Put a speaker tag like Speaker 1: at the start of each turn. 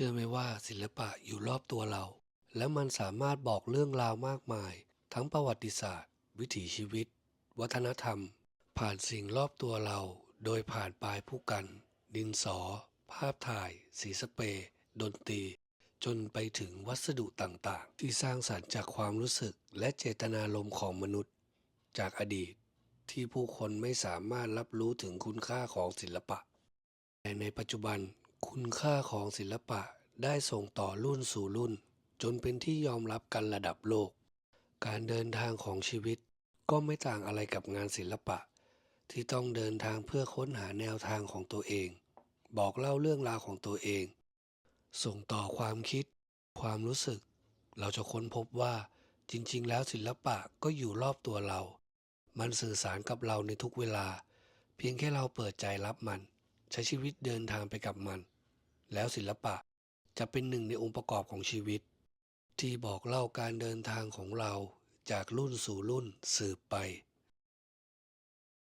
Speaker 1: เชื่อไหมว่าศิลปะอยู่รอบตัวเรา และมันสามารถบอกเรื่องราวมากมาย ทั้งประวัติศาสตร์ วิถีชีวิต วัฒนธรรม ผ่านสิ่งรอบตัวเรา โดยผ่านปลายผู้กัน ดินสอ ภาพถ่าย สีสเปรย์ดนตรี จนไปถึงวัสดุต่างๆ ที่สร้างสรรค์จากความรู้สึกและเจตนารมณ์ของมนุษย์ จากอดีตที่ผู้คนไม่สามารถรับรู้ถึงคุณค่าของศิลปะแต่ในปัจจุบัน คุณค่าของศิลปะได้ส่งต่อรุ่นสู่รุ่น จนเป็นที่ยอมรับกันระดับโลก การเดินทางของชีวิตก็ไม่ต่างอะไรกับงานศิลปะ ที่ต้องเดินทางเพื่อค้นหาแนวทางของตัวเอง บอกเล่าเรื่องราวของตัวเอง ส่งต่อความคิด ความรู้สึก เราจะค้นพบว่าจริง ๆ แล้วศิลปะก็อยู่รอบตัวเรา มันสื่อสารกับเราในทุกเวลา เพียงแค่เราเปิดใจรับมัน ใช้ชีวิตเดินทางไปกับมัน แล้วศิลปะจะเป็นหนึ่งในองค์ประกอบของชีวิต ที่บอกเล่าการเดินทางของเราจากรุ่นสู่รุ่นสืบไป